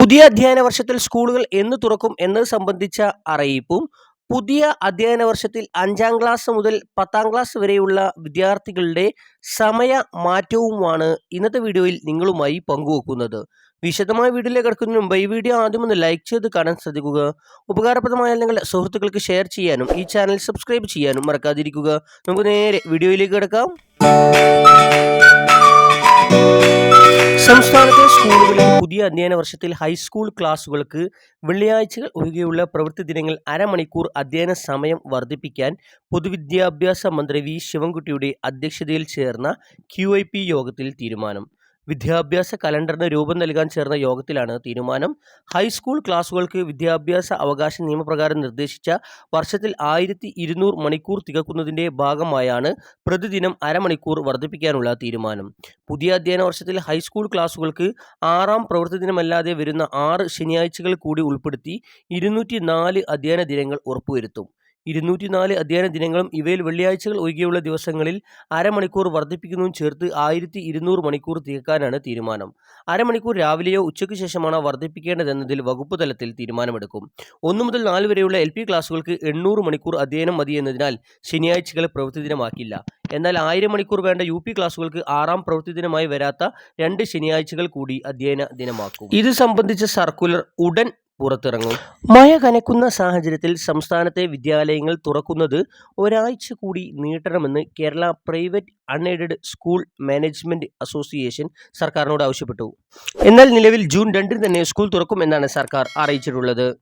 പുതിയ അധ്യയന വർഷത്തിൽ സ്കൂളുകൾ എന്ന് തുറക്കും എന്നത് സംബന്ധിച്ച അറിയിപ്പും പുതിയ അധ്യയന വർഷത്തിൽ അഞ്ചാം ക്ലാസ് മുതൽ പത്താം ക്ലാസ് വരെയുള്ള വിദ്യാർത്ഥികളുടെ സമയ മാറ്റവുമാണ് ഇന്നത്തെ വീഡിയോയിൽ നിങ്ങളുമായി പങ്കുവെക്കുന്നത്. വിശദമായ വീഡിയോയിലേക്ക് കിടക്കുന്നതിന് മുമ്പ് ഈ വീഡിയോ ആദ്യം ഒന്ന് ലൈക്ക് ചെയ്ത് കാണാൻ ശ്രദ്ധിക്കുക. ഉപകാരപ്രദമായ നിങ്ങളുടെ സുഹൃത്തുക്കൾക്ക് ഷെയർ ചെയ്യാനും ഈ ചാനൽ സബ്സ്ക്രൈബ് ചെയ്യാനും മറക്കാതിരിക്കുക. നമുക്ക് നേരെ വീഡിയോയിലേക്ക് കിടക്കാം. സംസ്ഥാനത്തെ സ്കൂളുകളിൽ പുതിയ അധ്യയന വർഷത്തിൽ ഹൈസ്കൂൾ ക്ലാസുകൾക്ക് വെള്ളിയാഴ്ചകൾ ഒഴികെയുള്ള പ്രവൃത്തി ദിനങ്ങൾ അരമണിക്കൂർ അധ്യയന സമയം വർദ്ധിപ്പിക്കാൻ പൊതുവിദ്യാഭ്യാസ മന്ത്രി വി ശിവൻകുട്ടിയുടെ അധ്യക്ഷതയിൽ ചേർന്ന ക്യു യോഗത്തിൽ തീരുമാനം. വിദ്യാഭ്യാസ കലണ്ടറിന് രൂപം നൽകാൻ ചേർന്ന യോഗത്തിലാണ് തീരുമാനം. ഹൈസ്കൂൾ ക്ലാസുകൾക്ക് വിദ്യാഭ്യാസ അവകാശ നിയമപ്രകാരം നിർദ്ദേശിച്ച വർഷത്തിൽ ആയിരത്തി മണിക്കൂർ തികക്കുന്നതിന്റെ ഭാഗമായാണ് പ്രതിദിനം അരമണിക്കൂർ വർദ്ധിപ്പിക്കാനുള്ള തീരുമാനം. പുതിയ അധ്യയന വർഷത്തിൽ ഹൈസ്കൂൾ ക്ലാസുകൾക്ക് ആറാം പ്രവൃത്തി ദിനമല്ലാതെ വരുന്ന ആറ് ശനിയാഴ്ചകൾ കൂടി ഉൾപ്പെടുത്തി ഇരുന്നൂറ്റി അധ്യയന ദിനങ്ങൾ ഉറപ്പുവരുത്തും. ഇരുന്നൂറ്റി നാല് അധ്യയന ദിനങ്ങളും ഇവയിൽ വെള്ളിയാഴ്ചകൾ ഒഴികെയുള്ള ദിവസങ്ങളിൽ അരമണിക്കൂർ വർദ്ധിപ്പിക്കുന്നതും ചേർത്ത് ആയിരത്തി ഇരുന്നൂറ് മണിക്കൂർ തീർക്കാനാണ് തീരുമാനം. അരമണിക്കൂർ രാവിലെയോ ഉച്ചയ്ക്ക് ശേഷമാണ് വർദ്ധിപ്പിക്കേണ്ടതെന്നതിൽ വകുപ്പ് തലത്തിൽ തീരുമാനമെടുക്കും. ഒന്നു മുതൽ നാല് വരെയുള്ള എൽ പി ക്ലാസുകൾക്ക് എണ്ണൂറ് മണിക്കൂർ അധ്യയനം മതി എന്നതിനാൽ ശനിയാഴ്ചകൾ പ്രവൃത്തി ദിനമാക്കില്ല. എന്നാൽ ആയിരം മണിക്കൂർ വേണ്ട യു പി ക്ലാസുകൾക്ക് ആറാം പ്രവൃത്തി ദിനമായി വരാത്ത രണ്ട് ശനിയാഴ്ചകൾ കൂടി അധ്യയന ദിനമാക്കും. ഇത് സംബന്ധിച്ച സർക്കുലർ ഉടൻ പുറത്തിറങ്ങും. മഴ കനക്കുന്ന സാഹചര്യത്തിൽ സംസ്ഥാനത്തെ വിദ്യാലയങ്ങൾ തുറക്കുന്നത് ഒരാഴ്ച കൂടി നീട്ടണമെന്ന് Kerala private unaided school management association സർക്കാരിനോട് ആവശ്യപ്പെട്ടു. എന്നാൽ നിലവിൽ ജൂൺ രണ്ടിന് തന്നെ സ്കൂൾ തുറക്കും എന്നാണ് സർക്കാർ അറിയിച്ചിട്ടുള്ളത്.